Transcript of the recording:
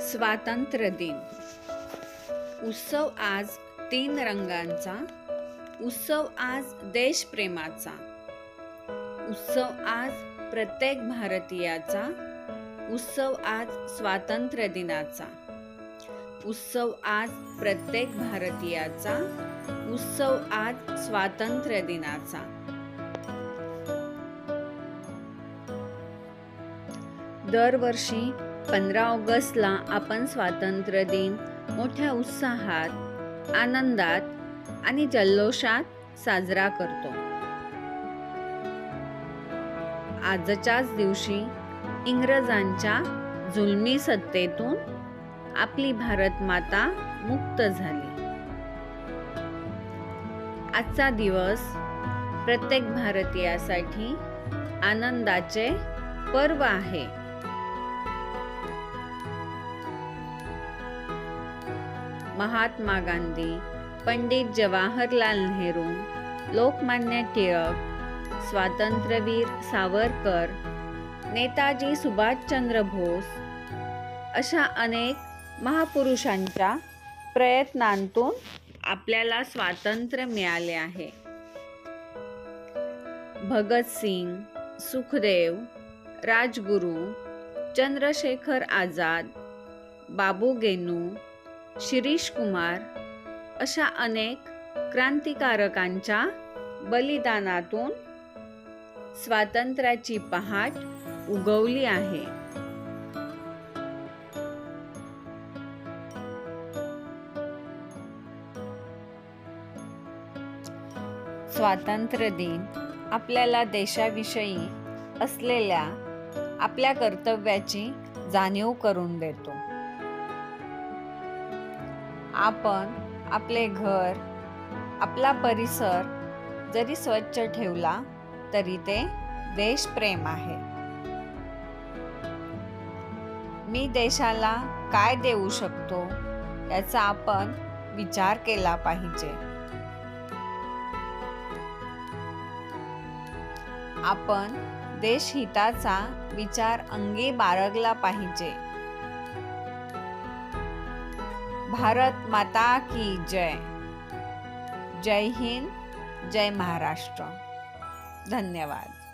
स्वातंत्र्य दिन. उत्सव आज तीन रंगांचा उत्सव आज देशप्रेमाचा उत्सव आज प्रत्येक भारतीयाचा उत्सव आज स्वातंत्र्य दिनाचा उत्सव आज प्रत्येक भारतीयाचा उत्सव आज स्वातंत्र्य दिनाचा. दरवर्षी पंधरा ऑगस्टला आपण स्वातंत्र्य दिन मोठ्या उत्साहात आनंदात आणि जल्लोषात साजरा करतो. आजच्याच दिवशी इंग्रजांच्या जुलमी सत्तेतून आपली भारत माता मुक्त झाली. आजचा दिवस प्रत्येक भारतीयासाठी आनंदाचे पर्व आहे. महात्मा गांधी पंडित जवाहरलाल नेहरू लोकमान्य टिळक स्वातंत्र्यवीर सावरकर नेताजी सुभाषचंद्र बोस अशा अनेक महापुरुषांच्या प्रयत्नांतून आपल्याला स्वातंत्र्य मिळाले आहे. भगतसिंग सुखदेव राजगुरू चंद्रशेखर आझाद बाबू गेनू शिरीष कुमार अशा अनेक क्रांतिकारकांच्या बलिदानातून स्वातंत्र्याची पहाट उगवली आहे. स्वातंत्र्य दिन आपल्याला देशाविषयी असलेल्या आपल्या कर्तव्याची जाणीव करून देतो. आपण आपले घर आपला परिसर जरी स्वच्छ ठेवला तरी ते देशप्रेम आहे. मी देशाला काय देऊ शकतो याचा आपण विचार केला पाहिजे. आपण देशहिताचा विचार अंगी बाळगला पाहिजे. भारत माता की जय। जय हिंद जय महाराष्ट्र। धन्यवाद।